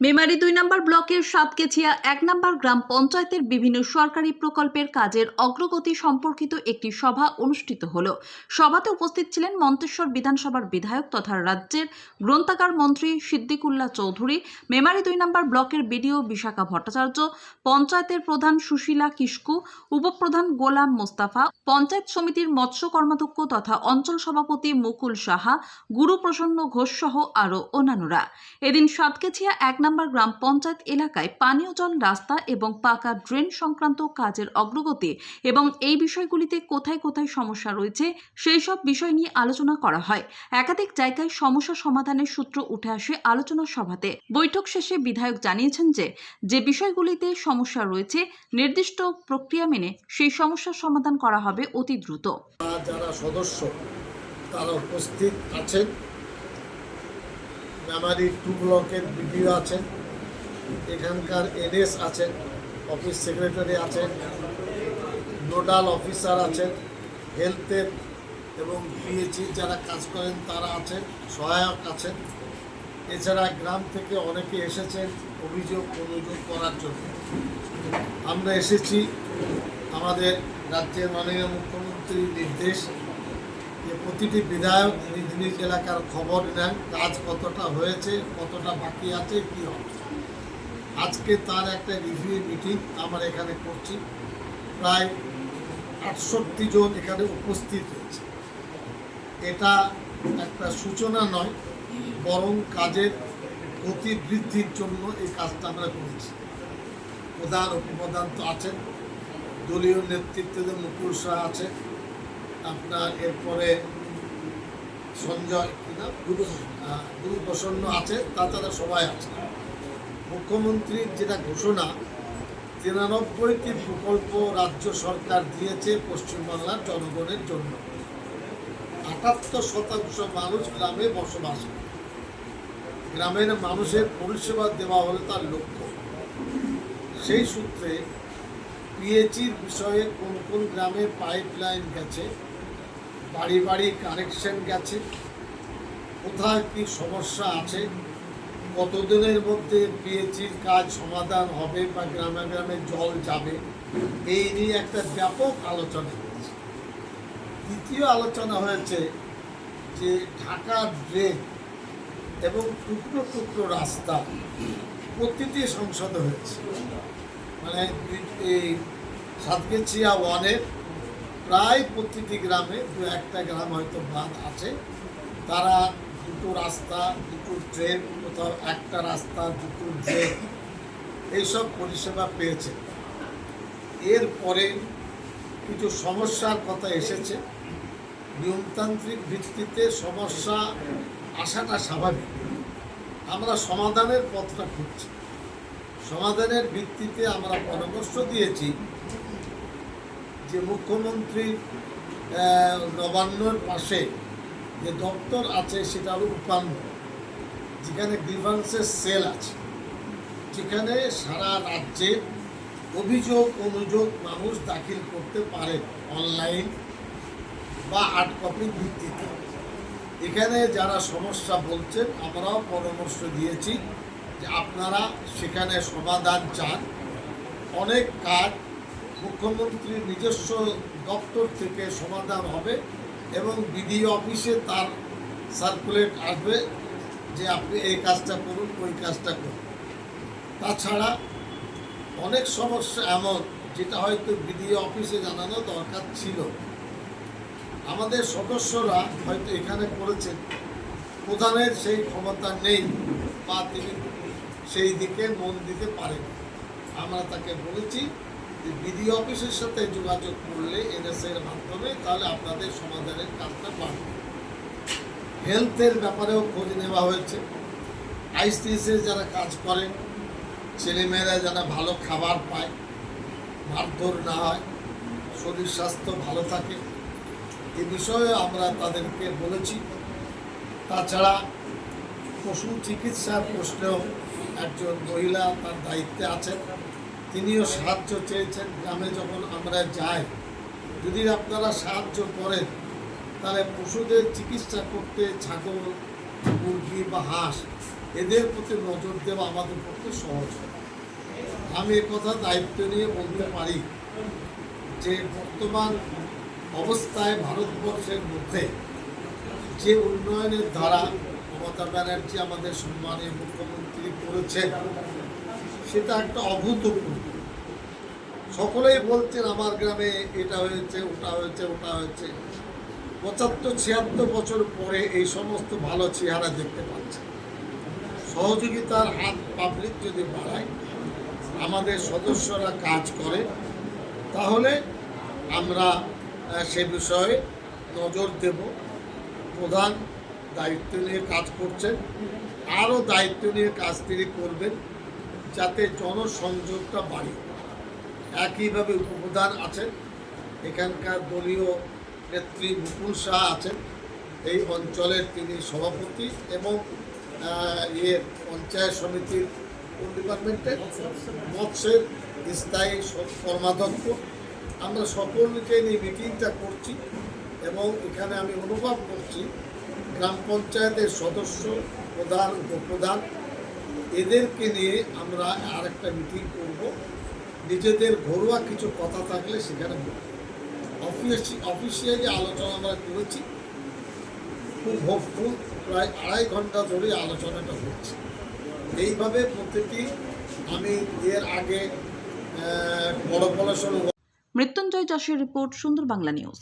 মেমারি দুই নম্বর ব্লকের সাতকেছিয়া এক নম্বর গ্রাম পঞ্চায়েতের বিভিন্ন সরকারি প্রকল্পের কাজের অগ্রগতি সম্পর্কিত একটি সভা অনুষ্ঠিত হল। সভাতে উপস্থিত ছিলেন মন্তেশ্বর বিধানসভার বিধায়ক তথা রাজ্যের গ্রন্থাগার মন্ত্রী সিদ্দিকুল্লাহ চৌধুরী, মেমারি দুই নম্বর ব্লকের বিডিও বিশাখা ভট্টাচার্য, পঞ্চায়েতের প্রধান সুশীলা কিস্কু উপপ্রধান গোলাম মোস্তাফা, পঞ্চায়েত সমিতির মৎস্য কর্মাধ্যক্ষ তথা অঞ্চল সভাপতি মুকুল সাহা গুরু প্রসন্ন ঘোষ সহ আরও অন্যান্যরা। এদিন সাতকেছিয়া এক নম্বর গ্রাম পঞ্চায়েত এলাকায় পানীয় জল রাস্তা এবং পাকা ড্রেন সংক্রান্ত কাজের অগ্রগতি এবং এই বিষয়গুলিতে কোথায় কোথায় সমস্যা রয়েছে, সেই সব বিষয় নিয়ে আলোচনা করা হয়। একাধিক জায়গায় সমস্যা সমাধানের সূত্র উঠে আসে আলোচনা সভাতে। বৈঠক শেষে বিধায়ক জানিয়েছেন যে যে বিষয়গুলিতে সমস্যা রয়েছে, নির্দিষ্ট প্রক্রিয়া মেনে সেই সমস্যার সমাধান করা হবে অতি দ্রুত। যারা সদস্য, তারা উপস্থিত আছেন। মেমারি টু ব্লকের বিডিও আছেন, এখানকার এনএস আছেন, অফিস সেক্রেটারি আছেন, নোডাল অফিসার আছেন, হেলথের এবং পিএইচি যারা কাজ করেন তারা আছেন, সহায়ক আছেন। এছাড়া গ্রাম থেকে অনেকে এসেছেন অভিযোগ অনুযোগ করার জন্য। আমরা এসেছি আমাদের রাজ্যের মাননীয় মুখ্যমন্ত্রীর নির্দেশ যে প্রতিটি বিধায়ক নিজ এলাকার খবর নেন, কাজ কতটা হয়েছে, কতটা বাকি আছে, কী হবে। আজকে তার একটা রিভিউ মিটিং আমরা এখানে করছি। প্রায় আটষট্টি জন এখানে উপস্থিত হয়েছে। এটা একটা সূচনা নয়, বরং কাজের গতি বৃদ্ধির জন্য এই কাজটা আমরা করেছি। প্রধান উপপ্রধান তো আছেন, দলীয় নেতৃত্বে মুকুল শাহ আছে আপনার এরপরে সঞ্জয় কি নাম? গুরু প্রসন্ন আছে তাছাড়া সবাই আছে। মুখ্যমন্ত্রীর যেটা ঘোষণা, তিরানব্বইটি প্রকল্প রাজ্য সরকার দিয়েছে পশ্চিমবাংলার জনগণের জন্য। আটাত্তর শতাংশ মানুষ গ্রামে বসবাস করে। গ্রামের মানুষের পরিষেবা দেওয়া হলো তার লক্ষ্য। সেই সূত্রে পিএইচির বিষয়ে কোন কোন গ্রামে পাইপ লাইন গেছে বাড়ি বাড়ি কানেকশন গেছে। কোথায় কি সমস্যা আছে? কতদিনের মধ্যে পিএইচির কাজ সমাধান হবে বা গ্রামে গ্রামে জল যাবে? এই নিয়ে একটা ব্যাপক আলোচনা হয়েছে। দ্বিতীয় আলোচনা হয়েছে যে ঢাকা ড্রেন এবং টুকরো টুকরো রাস্তা প্রতিটি সংসদে হয়েছে। মানে এই সাতগেছিয়া ওয়ানের প্রায় প্রতিটি গ্রামে দু একটা গ্রাম হয়তো বাদ আছে। তারা দুটো রাস্তা, দুটো ট্রেন কোথাও একটা রাস্তা, দুটো ট্রেন এইসব পরিষেবা পেয়েছে। এরপরে কিছু সমস্যার কথা এসেছে। নিয়মতান্ত্রিক ভিত্তিতে সমস্যা আসাটা স্বাভাবিক। আমরা সমাধানের পথটা খুঁজছি। সমাধানের ভিত্তিতে আমরা পরামর্শ দিয়েছি যে মুখ্যমন্ত্রী নবান্নর পাশে যে দপ্তর আছে সেটা হলো উপান্ন। যেখানে গ্রিভান্সের সেল আছে। যেখানে সারা রাজ্যে অভিযোগ, অনুযোগ মানুষ দাখিল করতে পারে অনলাইন বা হার্ড কপির ভিত্তিতে। এখানে যারা সমস্যা বলছেন, আমরাও পরামর্শ দিয়েছি যে আপনারা সেখানে সমাধান চান। অনেক কাজ মুখ্যমন্ত্রীর নিজস্ব দপ্তর থেকে সমাধান হবে এবং বিডিও অফিসে তার সার্কুলেট আসবে যে আপনি এই কাজটা করুন, ওই কাজটা করুন। তাছাড়া অনেক সমস্যা এমন, যেটা হয়তো বিডিও অফিসে জানানো দরকার ছিল। আমাদের সদস্যরা হয়তো এখানে করেছেন প্রধানের সেই ক্ষমতা নেই বা তিনি সেই দিকে, মন দিতে পারেন আমরা তাকে বলেছি বিডি অফিসের সাথে যোগাযোগ করলে এনএসএর মাধ্যমে তাহলে আপনাদের সমাধানের কাজটা বাড়বে। হেলথের ব্যাপারেও খোঁজ নেওয়া হয়েছে। আইসিএসে যারা কাজ করেন, ছেলেমেয়েরা যারা ভালো খাবার পায়, মারধর না হয়, শরীর স্বাস্থ্য ভালো থাকে, এ বিষয়ে আমরা তাদেরকে বলেছি। তাছাড়া পশু চিকিৎসার প্রশ্নেও একজন মহিলা তার দায়িত্বে আছেন। তিনিও সাহায্য চেয়েছেন গ্রামে যখন আমরা যাই। যদি আপনারা সাহায্য করেন, তাহলে পশুদের চিকিৎসা করতে ছাগল, মুরগি বা হাঁস, এদের প্রতি নজর দেওয়া আমাদের পক্ষে সহজ হয়। আমি কথা দায়িত্ব নিয়ে বলতে পারি যে, বর্তমান অবস্থায় ভারতবর্ষের মধ্যে যে উন্নয়নের দ্বারা মমতা ব্যানার্জি আমাদের সম্মানীয় মুখ্যমন্ত্রী করেছেন, সেটা একটা অভূতপূর্ব। সকলেই বলছেন আমার গ্রামে এটা হয়েছে, ওটা হয়েছে ওটা হয়েছে। পঁচাত্তর, ছিয়াত্তর বছর পরে এই সমস্ত ভালো চেহারা দেখতে পাচ্ছে সহযোগিতার হাত পাবলিক যদি বাড়ায়, আমাদের সদস্যরা কাজ করে, তাহলে আমরা সে বিষয়ে নজর দেব। প্রধান দায়িত্ব নিয়ে কাজ করছেন। আরও দায়িত্ব নিয়ে কাজ তিনি করবেন, যাতে জনসংযোগটা বাড়ে। একইভাবে উপপ্রধান আছেন। এখানকার দলীয় নেত্রী মুকুল শাহ আছেন। এই অঞ্চলের তিনি সভাপতি এবং ইয়ে পঞ্চায়েত সমিতির কোন ডিপার্টমেন্টের মৎস্যের স্থায়ী কর্মাধ্যক্ষ। আমরা সকলকে নিয়ে মিটিংটা করছি এবং এখানে আমি অনুভব করছি গ্রাম পঞ্চায়েতের সদস্য প্রধান, উপপ্রধান, এদেরকে নিয়ে আমরা আরেকটা মিটিং করব। নিজেদের ঘরোয়া কিছু কথা থাকলে সেখানে অফিস অফিসিয়ালি আলোচনা আমরা করেছি। খুব হোপফুল প্রায় আড়াই ঘণ্টা ধরে আলোচনাটা হচ্ছে। এইভাবে প্রত্যেকটি আমি এর আগে বড় পড়াশোনা মৃত্যুঞ্জয় যশের রিপোর্ট, সুন্দর বাংলা নিউজ।